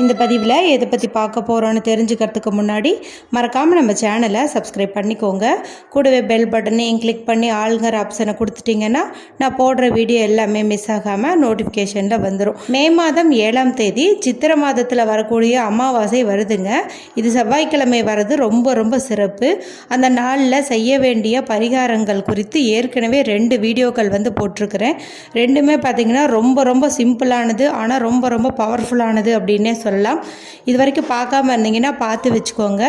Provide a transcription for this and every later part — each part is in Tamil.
இந்த பதிவில் எதை பற்றி பார்க்க போகிறோன்னு தெரிஞ்சுக்கிறதுக்கு முன்னாடி மறக்காமல் நம்ம சேனலை சப்ஸ்கிரைப் பண்ணிக்கோங்க. கூடவே பெல் பட்டனையும் கிளிக் பண்ணி ஆளுங்கிற ஆப்ஷனை கொடுத்துட்டிங்கன்னா நான் போடுற வீடியோ எல்லாமே மிஸ் ஆகாமல் நோட்டிஃபிகேஷனில் வந்துடும் மே மாதம் ஏழாம் தேதி சித்திரை மாதத்தில் வரக்கூடிய அமாவாசை வருதுங்க. இது செவ்வாய்க்கிழமை வர்றது ரொம்ப ரொம்ப சிறப்பு. அந்த நாளில் செய்ய வேண்டிய பரிகாரங்கள் குறித்து ஏற்கனவே ரெண்டு வீடியோக்கள் வந்து போட்டிருக்கிறேன். ரெண்டுமே பார்த்திங்கன்னா ரொம்ப ரொம்ப சிம்பிளானது ஆனால் ரொம்ப ரொம்ப பவர்ஃபுல்லானது அப்படின்னே சொல்லலாம். இது வரைக்கும் பார்க்காம இருந்தீங்கன்னா பார்த்து வச்சுக்கோங்க.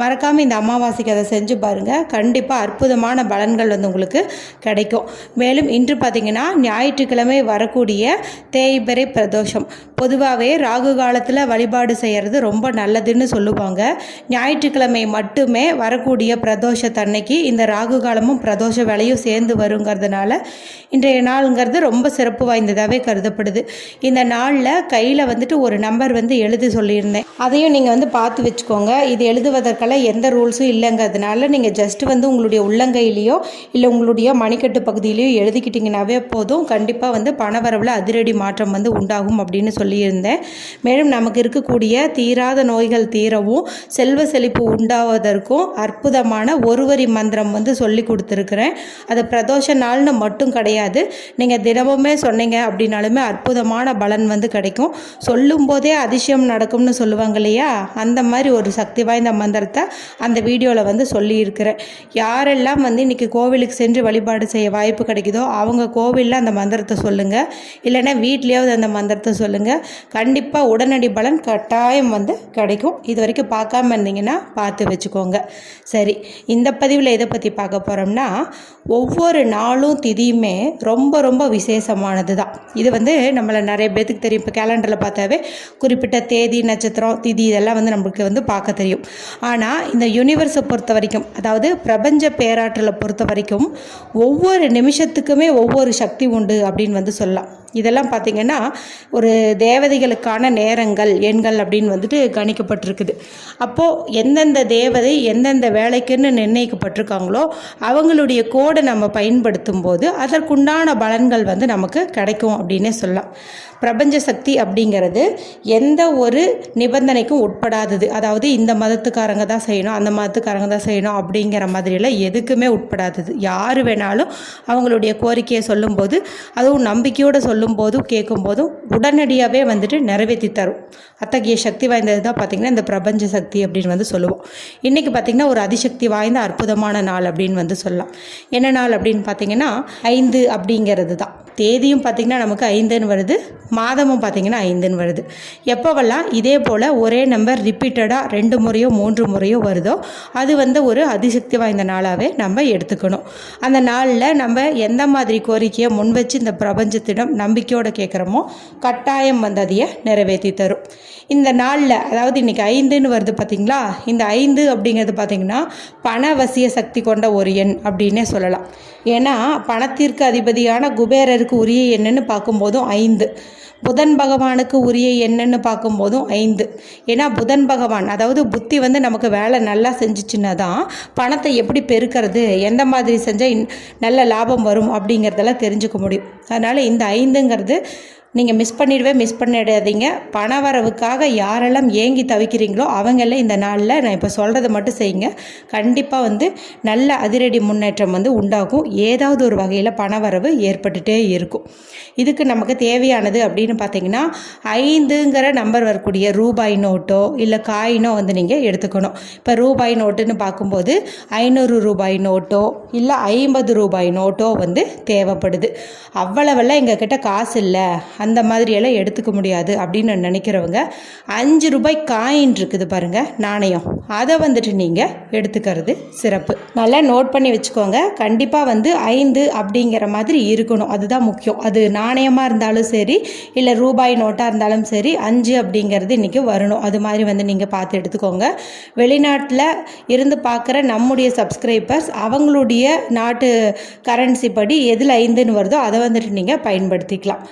மறக்காமல் இந்த அமாவாசைக்கு அதை செஞ்சு பாருங்கள் கண்டிப்பாக அற்புதமான பலன்கள் வந்து உங்களுக்கு கிடைக்கும். மேலும் இன்று பார்த்திங்கன்னா ஞாயிற்றுக்கிழமை வரக்கூடிய தேய்பிறை பிரதோஷம். பொதுவாகவே ராகு காலத்தில் வழிபாடு செய்கிறது ரொம்ப நல்லதுன்னு சொல்லுவாங்க. ஞாயிற்றுக்கிழமை மட்டுமே வரக்கூடிய பிரதோஷத்தன்னைக்கு இந்த ராகு காலமும் பிரதோஷ வேலையும் சேர்ந்து வருங்கிறதுனால இன்றைய நாளுங்கிறது ரொம்ப சிறப்பு வாய்ந்ததாகவே கருதப்படுது. இந்த நாளில் கையில் வந்துட்டு ஒரு நம்பர் வந்து எழுதி சொல்லியிருந்தேன். அதையும் நீங்கள் வந்து பார்த்து வச்சுக்கோங்க. இது எழுதுவதற்கெல்லாம் எந்த ரூல்ஸும் இல்லைங்கிறதுனால நீங்கள் ஜஸ்ட் வந்து உங்களுடைய உள்ளங்கையிலையோ இல்லை உங்களுடைய மணிக்கட்டு பகுதியிலையோ எழுதிக்கிட்டிங்கனாவே போதும். கண்டிப்பாக வந்து பணவரவில் அதிரடி மாற்றம் வந்து உண்டாகும் அப்படின்னு சொல்லியிருந்தேன். மேலும் நமக்கு இருக்கக்கூடிய தீராத நோய்கள் தீரவும் செல்வ செழிப்பு உண்டாவதற்கும் அற்புதமான ஒருவரி மந்திரம் வந்து சொல்லி கொடுத்துருக்குறேன். அது பிரதோஷ நாள்னு மட்டும் கிடையாது. நீங்கள் தினமுமே சொன்னீங்க அப்படின்னாலுமே அற்புதமான பலன் வந்து கிடைக்கும். சொல்லும்போதே அதிசயம் நடக்கும்னு சொல்லுவாங்க இல்லையா? அந்த மாதிரி ஒரு சக்தி வாய்ந்த மந்திரத்தை அந்த வீடியோவில் வந்து சொல்லியிருக்கிறேன். யாரெல்லாம் வந்து இன்றைக்கி கோவிலுக்கு சென்று வழிபாடு செய்ய வாய்ப்பு கிடைக்குதோ அவங்க கோவிலில் அந்த மந்திரத்தை சொல்லுங்கள் இல்லைன்னா வீட்லேயாவது அந்த மந்திரத்தை சொல்லுங்கள் கண்டிப்பாக உடனடி பலன் கட்டாயம் வந்து கிடைக்கும். இது வரைக்கும் பார்க்காம இருந்தீங்கன்னா பார்த்து வச்சுக்கோங்க. சரி இந்த பதிவில் எதை பற்றி பார்க்க போகிறோம்னா ஒவ்வொரு நாளும் திதியுமே ரொம்ப ரொம்ப விசேஷமானது தான் இது வந்து நம்மளை நிறைய பேத்துக்கு தெரியும். இப்போ கேலண்டரில் பார்த்தாவே குறிப்பிட்ட தேதி நட்சத்திரம் திதி இதெல்லாம் வந்து நம்மளுக்கு வந்து பார்க்க தெரியும். ஆனால் இந்த யூனிவர்ஸை பொறுத்த வரைக்கும் அதாவது பிரபஞ்ச பேராற்றலை பொறுத்த வரைக்கும் ஒவ்வொரு நிமிஷத்துக்குமே ஒவ்வொரு சக்தி உண்டு அப்படின்னு வந்து சொல்லலாம். இதெல்லாம் பார்த்திங்கன்னா ஒரு தேவதைகளுக்கான நேரங்கள் எண்கள் அப்படின்னு வந்துட்டு கணிக்கப்பட்டிருக்குது. அப்போது எந்தெந்த தேவதை எந்தெந்த வேலைக்குன்னு நிர்ணயிக்கப்பட்டிருக்காங்களோ அவங்களுடைய கோடை நம்ம பயன்படுத்தும் போது அதற்குண்டான பலன்கள் வந்து நமக்கு கிடைக்கும் அப்படின்னே சொல்லலாம். பிரபஞ்ச சக்தி அப்படிங்கிறது எந்த ஒரு நிபந்தனைக்கும் உட்படாதது. அதாவது இந்த மதத்துக்காரங்க தான் செய்யணும் அந்த மதத்துக்காரங்க தான் செய்யணும் அப்படிங்கிற மாதிரியெல்லாம் எதுக்குமே உட்படாதது. யார் வேணாலும் அவங்களுடைய கோரிக்கையை சொல்லும்போது அதுவும் நம்பிக்கையோடு சொல்லும்போதும் கேட்கும்போதும் உடனடியாகவே வந்துட்டு நிறைவேற்றி தரும். அத்தகைய சக்தி வாய்ந்தது தான் பார்த்திங்கன்னா இந்த பிரபஞ்ச சக்தி அப்படின்னு வந்து சொல்லுவோம். இன்றைக்கி பார்த்திங்கன்னா ஒரு அதிசக்தி வாய்ந்த அற்புதமான நாள் அப்படின்னு வந்து சொல்லலாம். என்ன நாள் அப்படின்னு பார்த்திங்கன்னா ஐந்து அப்படிங்கிறது தான். தேதியும் பார்த்திங்கன்னா நமக்கு ஐந்துன்னு வருது. மாதமும் பார்த்திங்கன்னா ஐந்துன்னு வருது. எப்போவெல்லாம்? இதே போல் ஒரே நம்பர் ரிப்பீட்டடாக ரெண்டு முறையோ மூன்று முறையோ வருதோ அது வந்து ஒரு அதிசக்தி வாய்ந்த நாளாகவே நம்ம எடுத்துக்கணும். அந்த நாளில் நம்ம எந்த மாதிரி கோரிக்கையை முன் வச்சு இந்த பிரபஞ்சத்திடம் நம்பிக்கையோடு கேட்குறோமோ கட்டாயம் வந்து அதையை நிறைவேற்றி தரும். இந்த நாளில் அதாவது இன்றைக்கி ஐந்துன்னு வருது பார்த்திங்களா? இந்த ஐந்து அப்படிங்கிறது பார்த்திங்கன்னா பணவசிய சக்தி கொண்ட ஒரு எண் அப்படின்னே சொல்லலாம். ஏன்னா பணத்திற்கு அதிபதியான குபேரருக்கு உரிய என்னென்னு பார்க்கும்போதும் ஐந்து. புதன் பகவானுக்கு உரிய என்னன்னு பார்க்கும்போதும் ஐந்து. ஏன்னா புதன் பகவான் அதாவது புத்தி வந்து நமக்கு வேலை நல்லா செஞ்சிச்சுன்னா தான் பணத்தை எப்படி பெருக்கிறது எந்த மாதிரி செஞ்சால் நல்ல லாபம் வரும் அப்படிங்கிறதெல்லாம் தெரிஞ்சுக்க முடியும். அதனால் இந்த ஐந்துங்கிறது நீங்கள் மிஸ் பண்ணிடவே மிஸ் பண்ணிடாதீங்க. பண வரவுக்காக யாரெல்லாம் ஏங்கி தவிக்கிறீங்களோ அவங்கள இந்த நாளில் நான் இப்போ சொல்கிறத மட்டும் செய்யுங்க. கண்டிப்பாக வந்து நல்ல அதிரடி முன்னேற்றம் வந்து உண்டாகும். ஏதாவது ஒரு வகையில் பண வரவு ஏற்பட்டுகிட்டே இருக்கும். இதுக்கு நமக்கு தேவையானது அப்படின்னு பார்த்தீங்கன்னா ஐந்துங்கிற நம்பர் வரக்கூடிய ரூபாய் நோட்டோ இல்லை காயினோ வந்து நீங்கள் எடுத்துக்கணும். இப்போ ரூபாய் நோட்டுன்னு பார்க்கும்போது ஐநூறு ரூபாய் நோட்டோ இல்லை ஐம்பது ரூபாய் நோட்டோ வந்து தேவைப்படுது. அவ்வளவெல்லாம் எங்கக்கிட்ட காசு இல்லை. அந்த மாதிரியெல்லாம் எடுத்துக்க முடியாது அப்படின்னு நினைக்கிறவங்க அஞ்சு ரூபாய் காயின் இருக்குது பாருங்கள் நாணயம். அதை வந்துட்டு நீங்கள் எடுத்துக்கிறது சிறப்பு. நல்லா நோட் பண்ணி வச்சுக்கோங்க கண்டிப்பாக வந்து ஐந்து அப்படிங்கிற மாதிரி இருக்கணும். அதுதான் முக்கியம். அது நாணயமாக இருந்தாலும் சரி இல்லை ரூபாய் நோட்டாக இருந்தாலும் சரி அஞ்சு அப்படிங்கிறது இன்றைக்கி வரணும். அது மாதிரி வந்து நீங்கள் பார்த்து எடுத்துக்கோங்க. வெளிநாட்டில் இருந்து பார்க்குற நம்முடைய சப்ஸ்கிரைபர்ஸ் அவங்களுடைய நாட்டு கரன்சி படி எதில் ஐந்துன்னு வருதோ அதை வந்துட்டு நீங்கள் பயன்படுத்திக்கலாம்.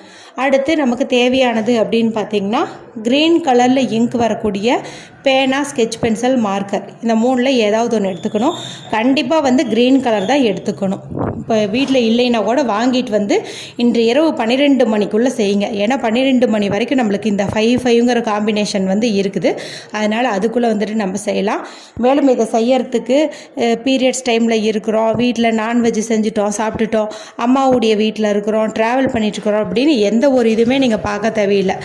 அடுத்து நமக்கு தேவையானது அப்படின்னு பார்த்திங்கன்னா க்ரீன் கலரில் இங்க் வரக்கூடிய பேனா ஸ்கெச் பென்சில் மார்க்கர் இந்த மூணில் ஏதாவது ஒன்று எடுத்துக்கணும். கண்டிப்பாக வந்து க்ரீன் கலர் தான் எடுத்துக்கணும். இப்போ வீட்டில் இல்லைன்னா கூட வாங்கிட்டு வந்து இன்று இரவு பன்னிரெண்டு மணிக்குள்ளே செய்யுங்க. ஏன்னா பன்னிரெண்டு மணி வரைக்கும் நம்மளுக்கு இந்த ஃபைவ் ஃபைவ்ங்கிற காம்பினேஷன் வந்து இருக்குது. அதனால் அதுக்குள்ளே வந்துட்டு நம்ம செய்யலாம். மேலும் இதை செய்யறதுக்கு பீரியட்ஸ் டைமில் இருக்கிறோம். வீட்டில் நான்வெஜ் செஞ்சுட்டோம் சாப்பிட்டுட்டோம். அம்மாவுடைய வீட்டில் இருக்கிறோம் ட்ராவல் பண்ணிட்டுருக்குறோம் அப்படின்னு எந்த ஒரு இதுவுமே நீங்கள் பார்க்க தேவையில்லை.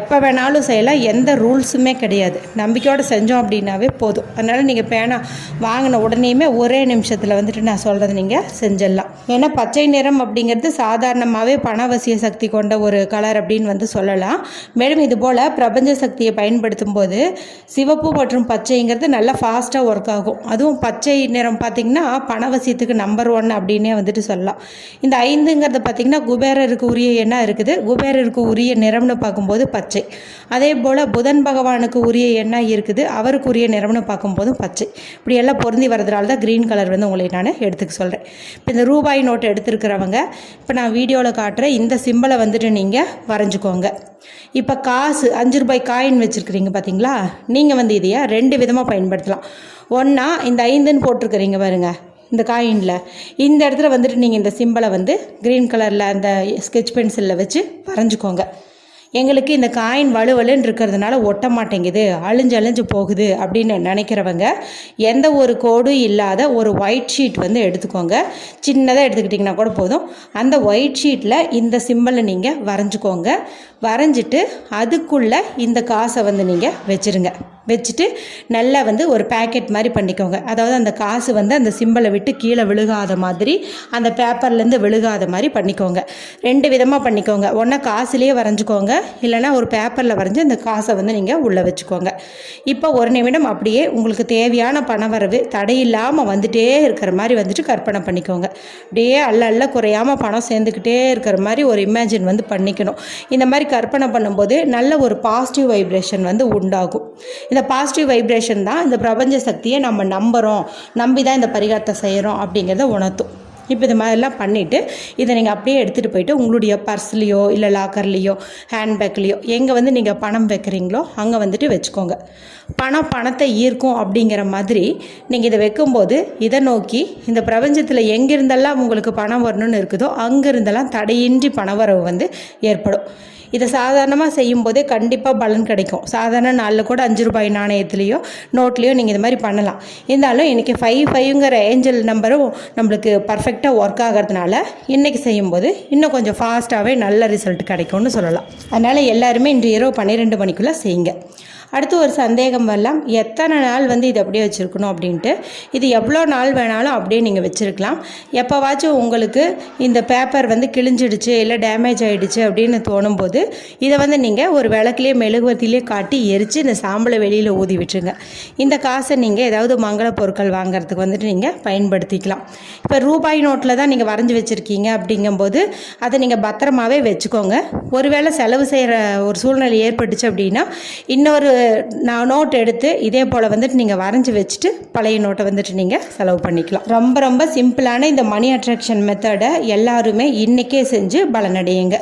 எப்போ வேணாலும் செய்யலாம். எந்த ரூல்ஸுமே கிடையாது. நம்பிக்கையோடு செஞ்சோம் அப்படின்னாவே போதும். அதனால் நீங்கள் பேனா வாங்கின உடனேயுமே ஒரே நிமிஷத்தில் வந்துட்டு நான் சொல்கிறது நீங்கள் செஞ்சிடலாம். ஏன்னா பச்சை நிறம் அப்படிங்கிறது சாதாரணமாகவே பணவசிய சக்தி கொண்ட ஒரு கலர் அப்படின்னு வந்து சொல்லலாம். மேலும் இது போல் பிரபஞ்ச சக்தியை பயன்படுத்தும் போது சிவப்பு மற்றும் பச்சைங்கிறது நல்லா ஃபாஸ்ட்டாக ஒர்க் ஆகும். அதுவும் பச்சை நிறம் பார்த்திங்கன்னா பணவசியத்துக்கு நம்பர் ஒன் அப்படின்னே வந்துட்டு சொல்லலாம். இந்த ஐந்துங்கிறது பார்த்திங்கன்னா குபேரருக்கு உரிய என்ன இருக்குது. குபேரருக்கு உரிய நிறம்னு பார்க்கும்போது பச்சை. அதே போல் புதன் பகவானுக்கு உரிய என்ன இருக்குது. அவருக்கு உரிய நிறம்னு பார்க்கும்போதும் பச்சை. இப்படி எல்லாம் பொருந்தி வரதுனால தான் க்ரீன் கலர் வந்து உங்களை நான் எடுத்துக்க சொல்கிறேன் இப்போ இந்த ரூபாய் நோட்டு எடுத்துருக்கிறவங்க இப்போ நான் வீடியோவில் காட்டுற இந்த சிம்பிளை வந்துட்டு நீங்கள் வரைஞ்சிக்கோங்க. இப்போ காசு அஞ்சு ரூபாய் காயின் வச்சுருக்கிறீங்க பார்த்தீங்களா நீங்கள் வந்து இதையை ரெண்டு விதமாக பயன்படுத்தலாம். ஒன்றா இந்த ஐந்துன்னு போட்டிருக்கிறீங்க பாருங்க இந்த காயினில் இந்த இடத்துல வந்துட்டு நீங்கள் இந்த சிம்பிளை வந்து க்ரீன் கலரில் அந்த ஸ்கெட்ச் பென்சிலில் வச்சு வரைஞ்சிக்கோங்க. எங்களுக்கு இந்த காயின் வலுவலுன்னு இருக்கிறதுனால ஒட்ட மாட்டேங்குது அழிஞ்சு அழிஞ்சு போகுது அப்படின்னு நினைக்கிறவங்க எந்த ஒரு கோடும் இல்லாத ஒரு ஒயிட் ஷீட் வந்து எடுத்துக்கோங்க. சின்னதாக எடுத்துக்கிட்டிங்கன்னா கூட போதும். அந்த ஒயிட் ஷீட்டில் இந்த சிம்பிளை நீங்கள் வரைஞ்சிக்கோங்க. வரைஞ்சிட்டு அதுக்குள்ளே இந்த காசை வந்து நீங்கள் வச்சுருங்க. வச்சுட்டு நல்லா வந்து ஒரு பேக்கெட் மாதிரி பண்ணிக்கோங்க. அதாவது அந்த காசு வந்து அந்த சிம்பிளை விட்டு கீழே விழுகாத மாதிரி அந்த பேப்பர்லேருந்து விழுகாத மாதிரி பண்ணிக்கோங்க. ரெண்டு விதமாக பண்ணிக்கோங்க. ஒன்றா காசுலேயே வரைஞ்சிக்கோங்க. இல்லைனா ஒரு பேப்பரில் வரைஞ்சி அந்த காசை வந்து நீங்கள் உள்ளே வச்சுக்கோங்க. இப்போ ஒரு நிமிடம் அப்படியே உங்களுக்கு தேவையான பணவரவு தடையில்லாமல் வந்துட்டே இருக்கிற மாதிரி வந்துட்டு கற்பனை பண்ணிக்கோங்க. அப்படியே அல்ல அல்ல குறையாமல் பணம் சேர்ந்துக்கிட்டே இருக்கிற மாதிரி ஒரு இமேஜின் வந்து பண்ணிக்கணும். இந்த மாதிரி கற்பனை பண்ணும்போது நல்ல ஒரு பாசிட்டிவ் வைப்ரேஷன் வந்து உண்டாகும். இந்த பாசிட்டிவ் வைப்ரேஷன் தான் இந்த பிரபஞ்ச சக்தியை நம்ம நம்புகிறோம் நம்பி தான் இந்த பரிகாரத்தை செய்கிறோம் அப்படிங்கிறத உணர்த்தும். இப்போ இது மாதிரிலாம் பண்ணிவிட்டு இதை நீங்கள் அப்படியே எடுத்துகிட்டு போயிட்டு உங்களுடைய பர்ஸ்லேயோ இல்லை லாக்கர்லேயோ ஹேண்ட்பேக்லேயோ எங்கே வந்து நீங்கள் பணம் வைக்கிறீங்களோ அங்கே வந்துட்டு வச்சுக்கோங்க. பணம் பணத்தை ஈர்க்கும் அப்படிங்கிற மாதிரி நீங்கள் இதை வைக்கும்போது இதை நோக்கி இந்த பிரபஞ்சத்தில் எங்கிருந்தெல்லாம் உங்களுக்கு பணம் வரணும்னு இருக்குதோ அங்கேருந்தெல்லாம் தடையின்றி பணவரவு வந்து ஏற்படும். இதை சாதாரணமாக செய்யும்போதே கண்டிப்பாக பலன் கிடைக்கும். சாதாரண நாளில் கூட அஞ்சு ரூபாய் நாணயத்துலேயோ நோட்லேயோ நீங்கள் இது மாதிரி பண்ணலாம். இருந்தாலும் இன்றைக்கி ஃபைவ் ஃபைவ்ங்கிற ஏஞ்சல் நம்பரும் நம்மளுக்கு பர்ஃபெக்டாக ஒர்க் ஆகிறதுனால இன்றைக்கி செய்யும்போது இன்னும் கொஞ்சம் ஃபாஸ்ட்டாகவே நல்ல ரிசல்ட் கிடைக்கும்னு சொல்லலாம். அதனால் எல்லாருமே இன்று இரவு பன்னிரெண்டு மணிக்குள்ளே செய்யுங்க. அடுத்து ஒரு சந்தேகம் வரலாம். எத்தனை நாள் வந்து இது அப்படியே வச்சுருக்கணும் அப்படின்ட்டு. இது எவ்வளோ நாள் வேணாலும் அப்படியே நீங்கள் வச்சுருக்கலாம். எப்போவாச்சும் உங்களுக்கு இந்த பேப்பர் வந்து கிழிஞ்சிடுச்சு இல்லை டேமேஜ் ஆகிடுச்சு அப்படின்னு தோணும்போது இதை வந்து நீங்கள் ஒரு விளக்குலேயே மெழுகுவத்திலே காட்டி எரித்து இந்த சாம்பலை வெளியில் ஊதி விட்டுருங்க. இந்த காசை நீங்கள் ஏதாவது மங்கள பொருட்கள் வாங்குறதுக்கு வந்துட்டு நீங்கள் பயன்படுத்திக்கலாம். இப்போ ரூபாய் நோட்டில் தான் நீங்கள் வரைஞ்சி வச்சுருக்கீங்க அப்படிங்கும்போது அதை நீங்கள் பத்திரமாவே வச்சுக்கோங்க. ஒருவேளை செலவு செய்கிற ஒரு சூழ்நிலை ஏற்பட்டுச்சு அப்படின்னா இன்னொரு நான் நோட் எடுத்து இதே போல் வந்துட்டு நீங்கள் வரைஞ்சி வச்சுட்டு பழைய நோட்டை வந்துட்டு நீங்கள் செலவு பண்ணிக்கலாம். ரொம்ப ரொம்ப சிம்பிளான இந்த மணி அட்ராக்ஷன் மெத்தடை எல்லாருமே இன்றைக்கே செஞ்சு பலனடையுங்க.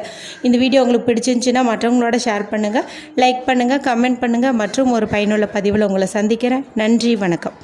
இந்த வீடியோ உங்களுக்கு பிடிச்சிருந்துச்சின்னா மற்றவங்களோட ஷேர் பண்ணுங்கள் லைக் பண்ணுங்கள் கமெண்ட் பண்ணுங்கள் மற்றும் ஒரு பயனுள்ள பதிவில் உங்களை சந்திக்கிறேன். நன்றி வணக்கம்.